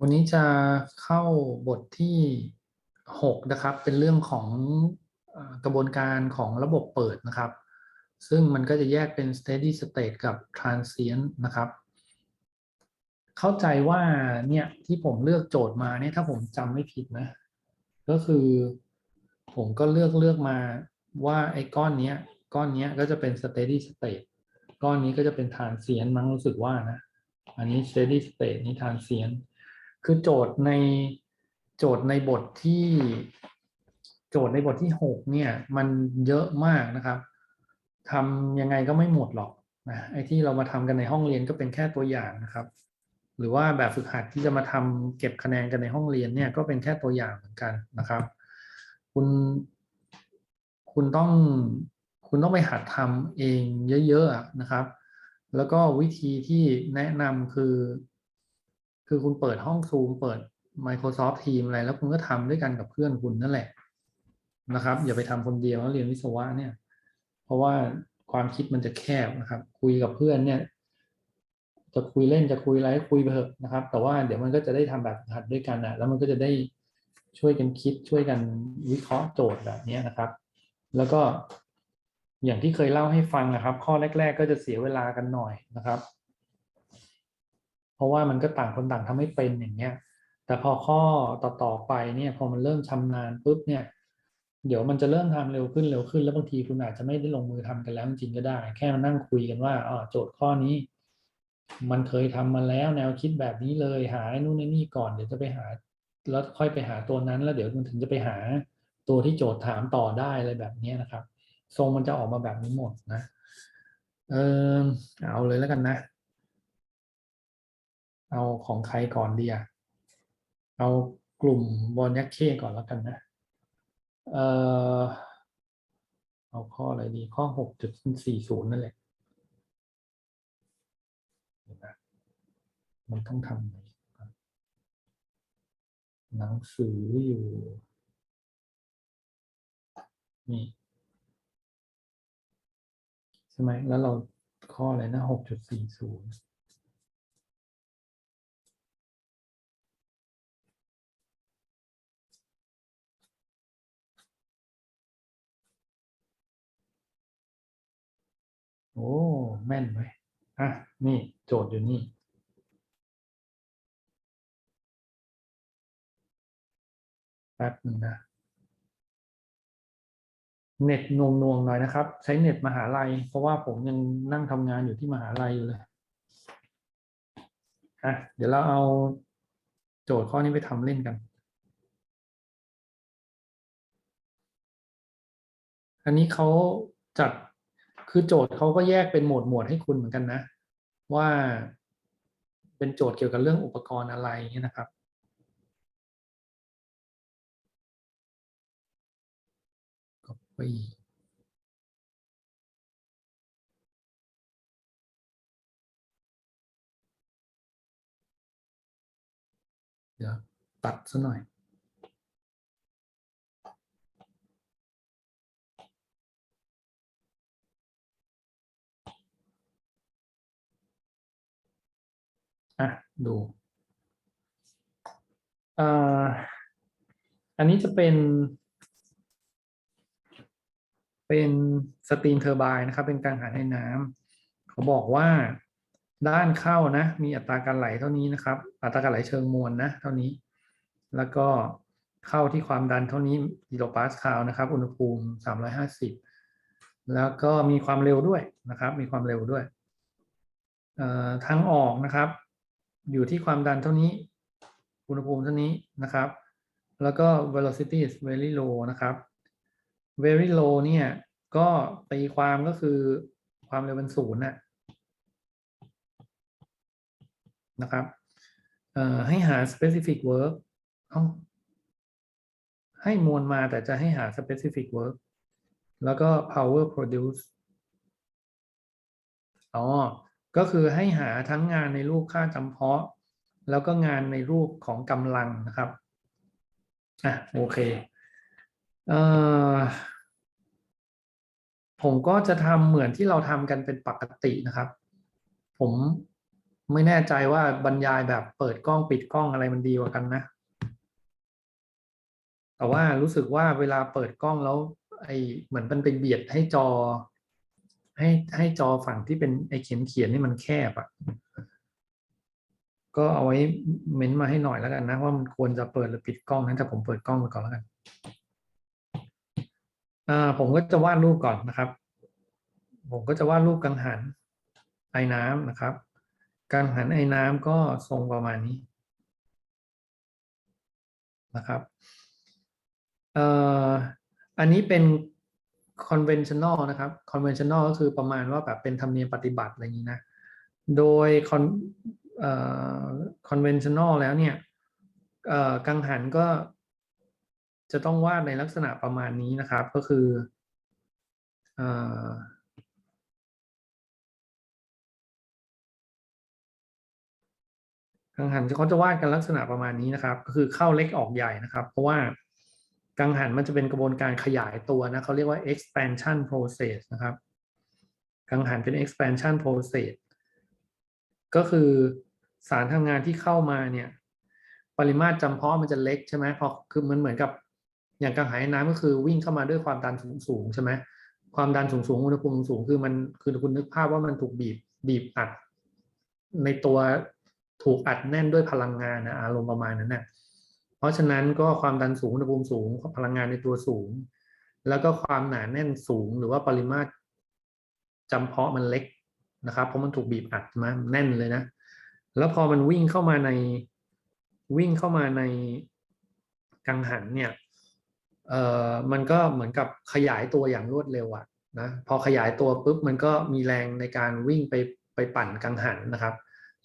วันนี้จะเข้าบทที่หกนะครับ เป็นเรื่องของกระบวนการของระบบเปิดนะครับ ซึ่งมันก็จะแยกเป็น steady state กับ transient นะครับ เข้าใจว่าเนี่ยที่ผมเลือกโจทย์มาเนี่ยถ้าผมจำไม่ผิดนะ ก็คือผมก็เลือกเลือกมาว่าไอ้ก้อนเนี้ย ก้อนเนี้ยก็จะเป็น steady state ก้อนนี้ก็จะเป็น transient มั้งรู้สึกว่านะ อันนี้ steady state นี่ transient คือโจทย์ในโจทย์ในบทที่โจทย์ในบทที่หกเนี่ย มันเยอะมากนะครับทำยังไงก็ไม่หมดหรอกนะไอ้ที่เรามาทำกันในห้องเรียนก็เป็นแค่ตัวอย่างนะครับ หรือว่าแบบฝึกหัดที่จะมาทำเก็บคะแนนกันในห้องเรียนเนี่ยก็เป็นแค่ตัวอย่างเหมือนกันนะครับ คุณ คุณต้องคุณต้องไปหัดทำเองเยอะๆนะครับ แล้วก็วิธีที่แนะนำคือ คือคุณเปิดห้องซูมเปิด Microsoft Team อะไร แล้วคุณก็ทำด้วยกันกับเพื่อนคุณนั่นแหละนะครับ อย่าไปทำคนเดียวแล้วเรียนวิศวะเนี่ย เพราะว่าความคิดมันจะแคบนะครับ คุยกับเพื่อนเนี่ย จะคุยเล่นจะคุยอะไรคุยไปเถอะนะครับ แต่ว่าเดี๋ยวมันก็จะได้ทำแบบหัดด้วยกันนะแล้วมันก็จะได้ช่วยกันคิดช่วยกันวิเคราะห์โจทย์แบบนี้นะครับ แล้วก็อย่างที่เคยเล่าให้ฟังนะครับ ข้อแรก ๆ ก็จะเสียเวลากันหน่อยนะครับ เพราะว่ามันก็ต่างคนต่างทำให้เป็นอย่างเงี้ยแต่พอข้อต่อๆไปเนี่ยพอมันเริ่มชำนาญปุ๊บเนี่ย เดี๋ยวมันจะเริ่มทำเร็วขึ้นเร็วขึ้น แล้วบางทีคุณอาจจะไม่ได้ลงมือทำกันแล้วจริงก็ได้ แค่มานั่งคุยกันว่าอ๋อโจทย์ข้อนี้ มันเคยทำมาแล้วแนวคิดแบบนี้เลยหาไอ้นู่นไอ้นี่ก่อนเดี๋ยวจะไปหา แล้วค่อยไปหาตัวนั้น แล้วเดี๋ยวมันถึงจะไปหาตัวที่โจทย์ถามต่อได้อะไรแบบนี้นะครับ ทรงมันจะออกมาแบบนี้หมดนะ เออเอาเลยแล้วกันนะ เอาของใครก่อนดีอะเอากลุ่มบอลยักษ์เข้ก่อนแล้วกันนะเออเอาข้ออะไรดีข้อหกจุดสี่ศูนย์นั่นแหละมันต้องทำไงก่อนหนังสืออยู่ นี่ ใช่ไหมแล้วเราข้ออะไรนะหกจุดสี่ศูนย์ โอ้แม่นไหมอะนี่โจทย์อยู่นี่ แป๊บหนึ่งนะ เน็ตนวงนวงหน่อยนะครับ ใช้เน็ตมหาลัย เพราะว่าผมยังนั่งทำงานอยู่ที่มหาลัยอยู่เลยอะเดี๋ยวเราเอาโจทย์ข้อนี้ไปทำเล่นกัน อันนี้เขาจัด คือโจทย์เขาก็แยกเป็นหมวดหมวดให้คุณเหมือนกันนะ ว่าเป็นโจทย์เกี่ยวกับเรื่องอุปกรณ์อะไรเงี้ยนะครับ copy เดี๋ยวตัดซะหน่อย อะดูอ่ออันนี้จะเป็น เป็นสตรีมเทอร์ไบน์นะครับ เป็นกังหันให้น้ำเขาบอกว่าด้านเข้านะ มีอัตราการไหลเท่านี้นะครับ อัตราการไหลเชิงมวลนะ เท่านี้ แล้วก็เข้าที่ความดันเท่านี้กิโลปาสคาลนะครับ อุณหภูมิ 350 แล้วก็มีความเร็วด้วยนะครับ มีความเร็วด้วยอ่อทางออกนะครับ อยู่ที่ความดันเท่านี้ อุณหภูมิเท่านี้นะครับ แล้วก็ velocity is very low นะครับ very low เนี่ย ก็ตีความก็คือความเร็วเป็นศูนย์นะนะครับให้หา specific work เอาให้มวลมาแต่จะให้หา specific work แล้วก็ power produce อ๋อ ก็คือให้หาทั้งงานในรูปค่าจำเพาะ แล้วก็งานในรูปของกำลังนะครับอะโอเคเอ่อผมก็จะทำเหมือนที่เราทำกันเป็นปกตินะครับ ผมไม่แน่ใจว่าบรรยายแบบเปิดกล้องปิดกล้องอะไรมันดีกว่ากันนะ แต่ว่ารู้สึกว่าเวลาเปิดกล้องแล้วไอเหมือนมันไปเบียดให้จอ ให้ให้จอฝั่งที่เป็นไอเขียนเขียนนี่มันแคบอะ่ะ ก็เอาไว้เม้นต์มาให้หน่อยแล้วกันนะ ว่ามันควรจะเปิดหรือปิดกล้องนะแต่ผมเปิดกล้องไปก่อนแล้วกันอ่าผมก็จะวาดรูปก่อนนะครับ ผมก็จะวาดรูปกังหันไอ้น้ำนะครับกังหันไอ้น้ำก็ทรงประมาณนี้นะครับเอ่ออันนี้เป็น conventional นะครับ conventional ก็คือประมาณว่าแบบเป็นธรรมเนียมปฏิบัติอะไรอย่างนี้นะ โดย con เอ่อ conventional แล้วเนี่ยเอ่อกังหันก็จะต้องวาดในลักษณะประมาณนี้นะครับ ก็คือเอ่อกังหันเขาจะวาดกันลักษณะประมาณนี้นะครับ ก็คือเข้าเล็กออกใหญ่นะครับ เพราะว่า กังหันมันจะเป็นกระบวนการขยายตัวนะเขาเรียกว่า expansion process นะครับ กังหันเป็น expansion process ก็คือสารทำงานที่เข้ามาเนี่ย ปริมาตรจำเพาะมันจะเล็กใช่ไหมพอคือมันเหมือนกับอย่างกังหันน้ำก็คือวิ่งเข้ามาด้วยความดันสูงสูงใช่ไหมความดันสูงสูงอุณหภูมิสูงคือมันคือคุณนึกภาพว่ามันถูกบีบบีบอัด ในตัวถูกอัดแน่นด้วยพลังงานนะอารมณ์ประมาณนั้นนะเพ ราะฉะนั้นก็ความดันสูงอุณหภูมิสูงพลังงานในตัวสูง แล้วก็ความหนาแน่นสูงหรือว่าปริมาตรจำเพาะมันเล็กนะครับ เพราะมันถูกบีบอัดมาแน่นเลยนะ แล้วพอมันวิ่งเข้ามาในวิ่งเข้ามาในกังหันเนี่ยเอ่อมันก็เหมือนกับขยายตัวอย่างรวดเร็วอะนะพอขยายตัวปุ๊บมันก็มีแรงในการวิ่งไปไปปั่นกังหันนะครับ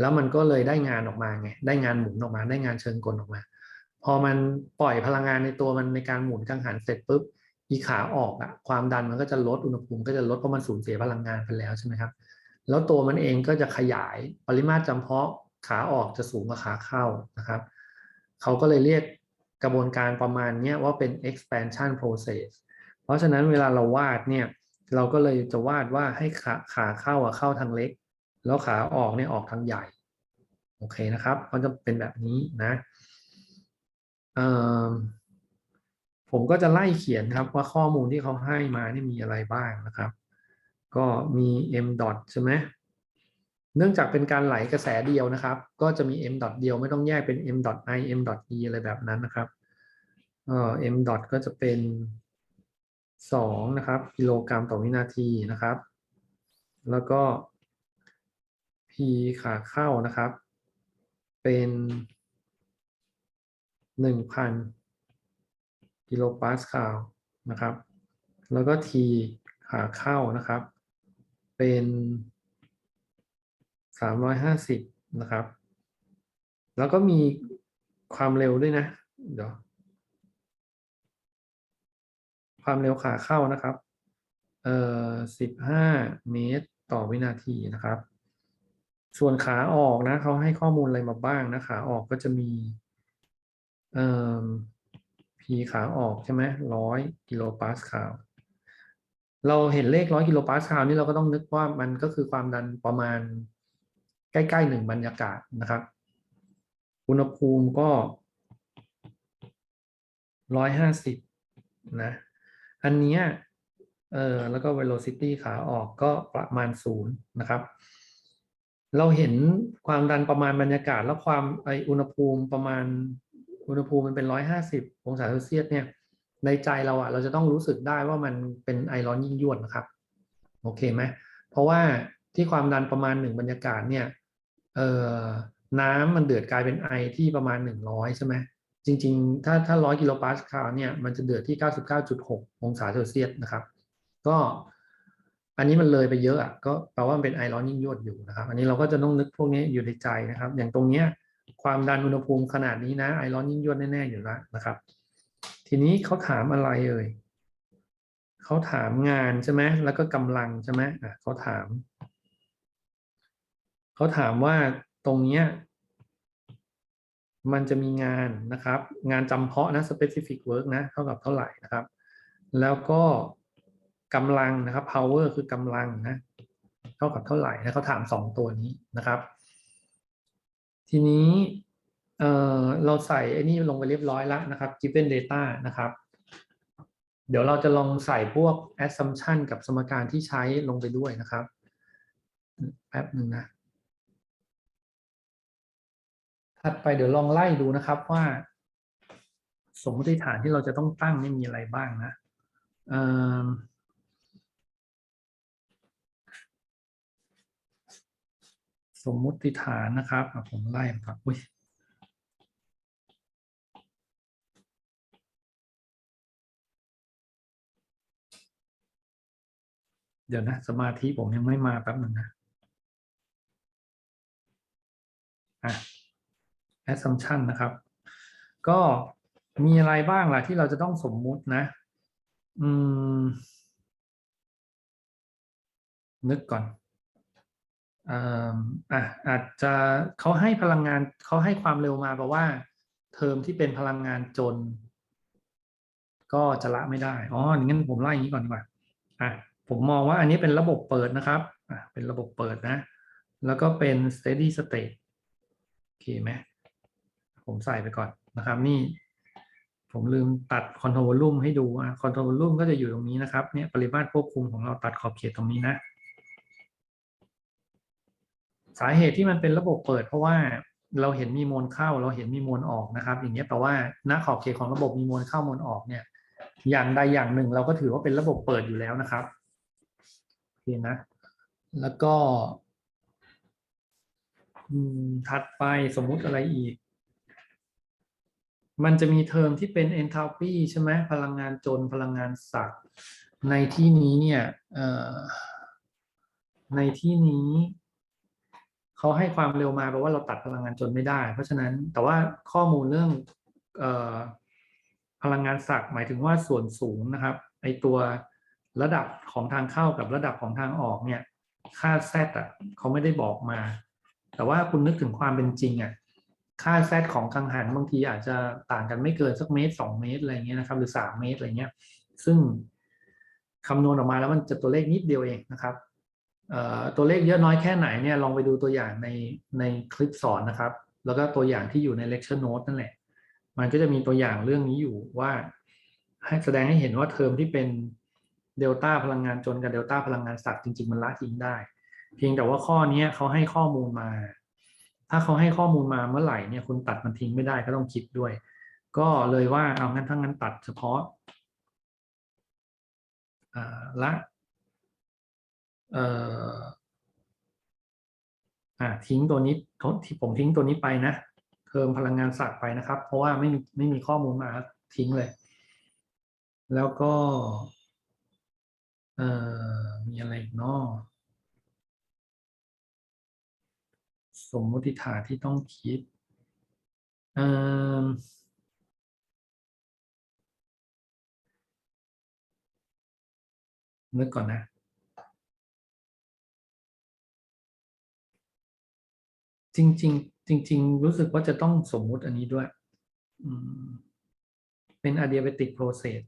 แล้วมันก็เลยได้งานออกมาไงได้งานหมุนออกมา ได้งานเชิงกลออกมา พอมันปล่อยพลังงานในตัวมันในการหมุนกังหันเสร็จปุ๊บอีขาออกอะความดันมันก็จะลดอุณหภูมิก็จะลดเพราะมันสูญเสียพลังงานไปแล้วใช่ไหมครับ แล้วตัวมันเองก็จะขยายปริมาตรจำเพาะขาออกจะสูงกว่าขาเข้านะครับเขาก็เลยเรียกกระบวนการประมาณนี้ว่าเป็น expansion process เพราะฉะนั้นเวลาเราวาดเนี่ยเราก็เลยจะวาดว่าให้ขาขาเข้าอะเข้าทางเล็ก แล้วขาออกเนี่ยออกทางใหญ่โอเคนะครับก็จะเป็นแบบนี้นะ ผมก็จะไล่เขียนครับว่าข้อมูลที่เขาให้มานี่มีอะไรบ้างนะครับ ก็มี m ใช่ไหมเนื่องจากเป็นการไหลกระแสเดียวนะครับ ก็จะมี m เดียวไม่ต้องแยกเป็น m i m dot e อะไรแบบนั้นนะครับเอ่อ m ก็จะเป็น 2 นะครับ กิโลกรัมต่อวินาทีนะครับ แล้วก็ p ขาเข้านะครับ เป็น 1,000 กิโลปาสคาลนะครับ แล้วก็ t ขาเข้านะครับ เป็นสามร้อยห้าสิบนะครับ แล้วก็มีความเร็วด้วยนะ เดี๋ยว ความเร็วขาเข้านะครับ เอ่อสิบห้าเมตรต่อวินาทีนะครับ ส่วนขาออกนะเขาให้ข้อมูลอะไรมาบ้างนะขาออกก็จะมี p ขาออกใช่ไหมร้อยกิโลปาสคาลเราเห็นเลขร้อยกิโลปาสคาลนี่เราก็ต้องนึกว่ามันก็คือความดันประมาณใกล้ๆหนึ่งบรรยากาศนะครับ อุณหภูมิก็ร้อยห้าสิบนะ อันนี้เออแล้วก็ velocity ขาออกก็ประมาณศูนย์นะครับ เราเห็นความดันประมาณบรรยากาศ แล้วความไออุณหภูมิประมาณ อุณหภูมิมันเป็นร้อยห้าสิบองศาเซลเซียสเนี่ยในใจเราอะเราจะต้องรู้สึกได้ว่ามันเป็นไอร้อนยิ่งยวดนะครับโอเคไหมเพราะว่าที่ความดันประมาณหนึ่งบรรยากาศเนี่ยเอ่อน้ำมันเดือดกลายเป็นไอที่ประมาณ 100 ใช่ไหมจริง ๆ ถ้าถ้า100กิโลปาสคาลเนี่ยมันจะเดือดที่ 99.6 องศาเซลเซียสนะครับ ก็อันนี้มันเลยไปเยอะอะก็แปลว่ามันเป็นไอร้อนยิ่งยวดอยู่นะครับ อันนี้เราก็จะต้องนึกพวกนี้อยู่ในใจนะครับ อย่างตรงเนี้ย ความดันอุณหภูมิขนาดนี้นะไอร้อนยิ่งยวดแน่ๆอยู่แล้วนะครับ ทีนี้เขาถามอะไรเอ่ยเขาถามงานใช่ไหมแล้วก็กำลังใช่ไหมอะเขาถามเขาถามว่าตรงเนี้ยมันจะมีงานนะครับ งานจำเพาะนะ specific work นะ เท่ากับเท่าไหร่นะครับ แล้วก็กำลังนะครับ power คือกำลังนะ เท่ากับเท่าไหร่นะเขาถามสองตัวนี้นะครับ ทีนี้เอ่อเราใส่ไอ้นี่ลงไปเรียบร้อยแล้วนะครับ given data นะครับ เดี๋ยวเราจะลองใส่พวก assumption กับสมการที่ใช้ลงไปด้วยนะครับ แป๊บหนึ่งนะ ถัดไปเดี๋ยวลองไล่ดูนะครับว่า สมมติฐานที่เราจะต้องตั้งนี่มีอะไรบ้างนะเอิ่ม สมมุติฐานนะครับผมไล่ครับอุ้ยเดี๋ยวนะ สมาธิผมยังไม่มาแป๊บหนึ่งนะอะ assumption นะครับ ก็มีอะไรบ้างล่ะที่เราจะต้องสมมุตินะ อืม นึกก่อน อ่ออะอาจจะเขาให้พลังงานเขาให้ความเร็วมาแปลว่า เทอมที่เป็นพลังงานจน ก็จะละไม่ได้อ๋องั้นผมไล่อย่างนี้ก่อนดีกว่าอะผมมองว่าอันนี้เป็นระบบเปิดนะครับอะเป็นระบบเปิดนะ แล้วก็เป็น steady state โอเคไหมผมใส่ไปก่อนนะครับ นี่ ผมลืมตัด control volume ให้ดูอะ control volume ก็จะอยู่ตรงนี้นะครับเนี่ยปริมาตรควบคุมของเราตัดขอบเขตตรงนี้นะ สาเหตุที่มันเป็นระบบเปิด เพราะว่าเราเห็นมีมวลเข้าเราเห็นมีมวลออกนะครับ อย่างเงี้ยแปลว่าณขอบเขตของระบบมีมวลเข้ามวลออกเนี่ย อย่างใดอย่างหนึ่งเราก็ถือว่าเป็นระบบเปิดอยู่แล้วนะครับโอเคนะ แล้วก็ถัดไปสมมุติอะไรอีก มันจะมีเทอมที่เป็น enthalpy ใช่ไหมพลังงานจนพลังงานสักในที่นี้เนี่ยในที่นี้ เขาให้ความเร็วมาแปลว่าเราตัดพลังงานจนไม่ได้ เพราะฉะนั้นแต่ว่าข้อมูลเรื่องออพลังงานสักหมายถึงว่าส่วนสูงนะครับไอตัวระดับของทางเข้ากับระดับของทางออกเนี่ย ค่าแซดอะเขาไม่ได้บอกมา แต่ว่าคุณนึกถึงความเป็นจริงอะค่าแซดของกังหันบางทีอาจจะต่างกันไม่เกินสักเมตรสองเมตรอะไรเงี้ยนะครับ หรือสามเมตรอะไรเงี้ย ซึ่งคำนวณออกมาแล้วมันจะตัวเลขนิดเดียวเองนะครับ ตัวเลขเยอะน้อยแค่ไหนเนี่ยลองไปดูตัวอย่างในในคลิปสอนนะครับ แล้วก็ตัวอย่างที่อยู่ใน lecture note นั่นแหละ มันก็จะมีตัวอย่างเรื่องนี้อยู่ว่า ให้แสดงให้เห็นว่าเทอมที่เป็นเดลต้าพลังงานจนกับเดลต้าพลังงานสัตว์จริง ๆ มันละทิ้งได้ เพียงแต่ว่าข้อนี้เขาให้ข้อมูลมา ถ้าเขาให้ข้อมูลมาเมื่อไหร่เนี่ยคุณตัดมันทิ้งไม่ได้ก็ต้องคิดด้วย ก็เลยว่าเอางั้นทั้งนั้นตัดเฉพาะละ เอ่ออ่าทิ้งตัวนี้ที่ผมทิ้งตัวนี้ไปนะเพิ่มพลังงานสัตว์ไปนะครับ เพราะว่าไม่มีไม่มีข้อมูลมาทิ้งเลย แล้วก็เอ่อมีอะไรอีกเนาะสมมติฐานที่ต้องคิดเอ่อนึกก่อนนะ จริงๆจริงๆรู้สึกว่าจะต้องสมมุติอันนี้ด้วยเป็น adiabatic process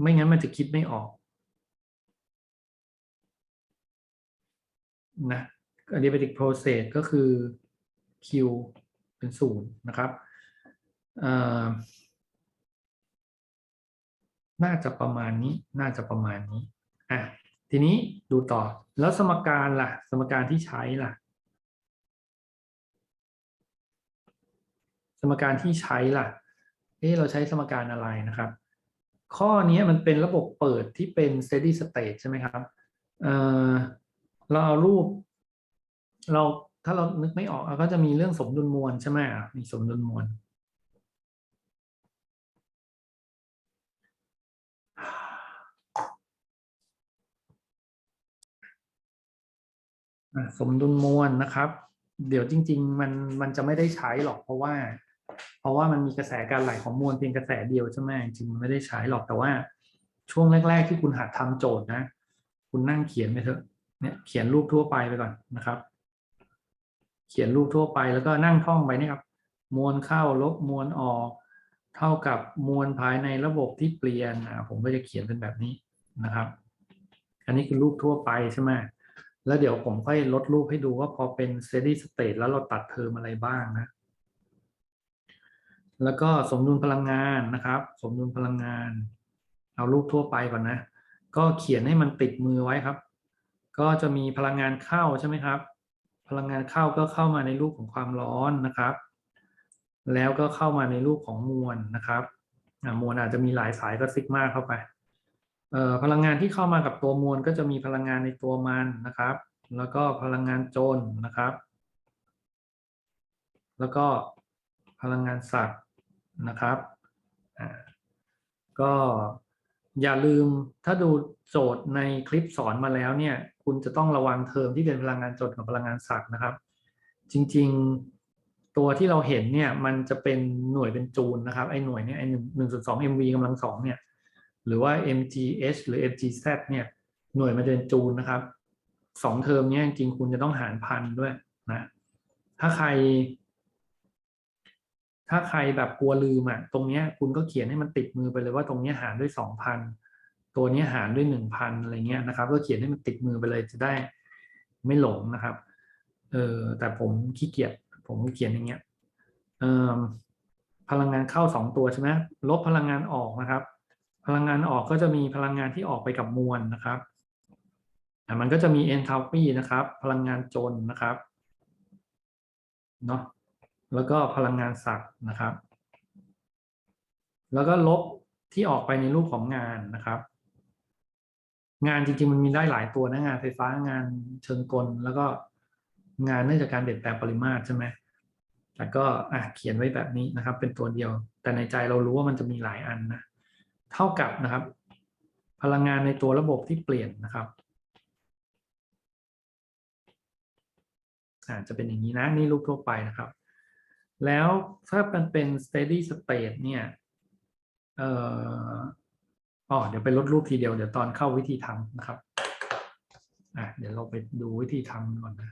ไม่งั้นมันจะคิดไม่ออกนะ adiabatic process ก็คือ q เป็นศูนย์นะครับน่าจะประมาณนี้ น่าจะประมาณนี้ อะ ทีนี้ดูต่อ แล้วสมการล่ะ สมการที่ใช้ล่ะ มการที่ใช้ล่ะ เอ๊ะเราใช้สมการอะไรนะครับ ข้อนี้มันเป็นระบบเปิดที่เป็น steady state ใช่ไหมครับเออเราเอารูป เราถ้าเรานึกไม่ออกก็จะมีเรื่องสมดุลมวลใช่ไหมอะมีสมดุลมวลสมดุลมวลนะครับ เดี๋ยวจริง ๆ มันมันจะไม่ได้ใช้หรอกเพราะว่า ราะว่ามันมีกระแสการไหลของมวลเพียงกระแสเดียวใช่ไหมจริงมันไม่ได้ใช้หรอกแต่ว่า ช่วงแรก ๆ ที่คุณหัดทำโจทย์นะ คุณนั่งเขียนไปเถอะเนี่ยเขียนรูปทั่วไปไปก่อนนะครับ เขียนรูปทั่วไปแล้วก็นั่งท่องไปนี่ครับ มวลเข้าลบมวลออก เท่ากับมวลภายในระบบที่เปลี่ยนอะผมก็จะเขียนเป็นแบบนี้นะครับ อันนี้คือรูปทั่วไปใช่ไหมแล้วเดี๋ยวผมค่อยลดรูปให้ดูว่าพอเป็น steady state แล้วเราตัดเทอมอะไรบ้างนะ แล้วก็สมดุลพลังงานนะครับ สมดุลพลังงาน เอารูปทั่วไปก่อนนะ ก็เขียนให้มันติดมือไว้ครับ ก็จะมีพลังงานเข้าใช่ไหมครับ พลังงานเข้าก็เข้ามาในรูปของความร้อนนะครับ แล้วก็เข้ามาในรูปของมวลนะครับมวลอาจจะมีหลายสายก็ซิกมาเข้าไปพลังงานที่เข้ามากับตัวมวลก็จะมีพลังงานในตัวมันนะครับ แล้วก็พลังงานจนนะครับ แล้วก็พลังงานสัตว์ นะครับก็อย่าลืมถ้าดูโจทย์ในคลิปสอนมาแล้วเนี่ย คุณจะต้องระวังเทอมที่เป็นพลังงานจนกับพลังงานสัตว์นะครับ จริง ๆ ตัวที่เราเห็นเนี่ยมันจะเป็นหน่วยเป็นจูลนะครับไอ้หน่วยเนี่ยไอ้หนึ่งหนึ่งส่วนสอง mv กำลังสองเนี่ยหรือว่า mgh หรือ mgz เนี่ยหน่วยมันจะเป็นจูลนะครับสองเทอมเนี้ยจริงๆคุณจะต้องหารพันด้วยนะถ้าใคร ถ้าใครแบบกลัวลืมอะตรงเนี้ยคุณก็เขียนให้มันติดมือไปเลยว่าตรงเนี้ยหารด้วยสองพันตัวเนี้ยหารด้วยหนึ่งพันอะไรเงี้ยนะครับ ก็เขียนให้มันติดมือไปเลยจะได้ไม่หลงนะครับเออแต่ผมขี้เกียจผมเขียนอย่างเงี้ยเออพลังงานเข้าสองตัวใช่ไหมลบพลังงานออกนะครับ พลังงานออกก็จะมีพลังงานที่ออกไปกับมวลนะครับอ่มันก็จะมี enthalpy นะครับ พลังงานจนนะครับเนาะ แล้วก็พลังงานสัตว์นะครับ แล้วก็ลบที่ออกไปในรูปของงานนะครับ งานจริงๆมันมีได้หลายตัวนะงานไฟฟ้างานเชิงกล แล้วก็งานเนื่องจากการเปลี่ยนแปลงปริมาตรใช่ไหมแต่ก็อะเขียนไว้แบบนี้นะครับ เป็นตัวเดียว แต่ในใจเรารู้ว่ามันจะมีหลายอันนะเท่ากับนะครับ พลังงานในตัวระบบที่เปลี่ยนนะครับอาจจะเป็นอย่างนี้นะนี่รูปทั่วไปนะครับ แล้วถ้ามันเป็น steady state เนี่ยเอ่ออ๋อเดี๋ยวไปลดรูปทีเดียว เดี๋ยวตอนเข้าวิธีทำนะครับอะเดี๋ยวเราไปดูวิธีทำก่อนนะ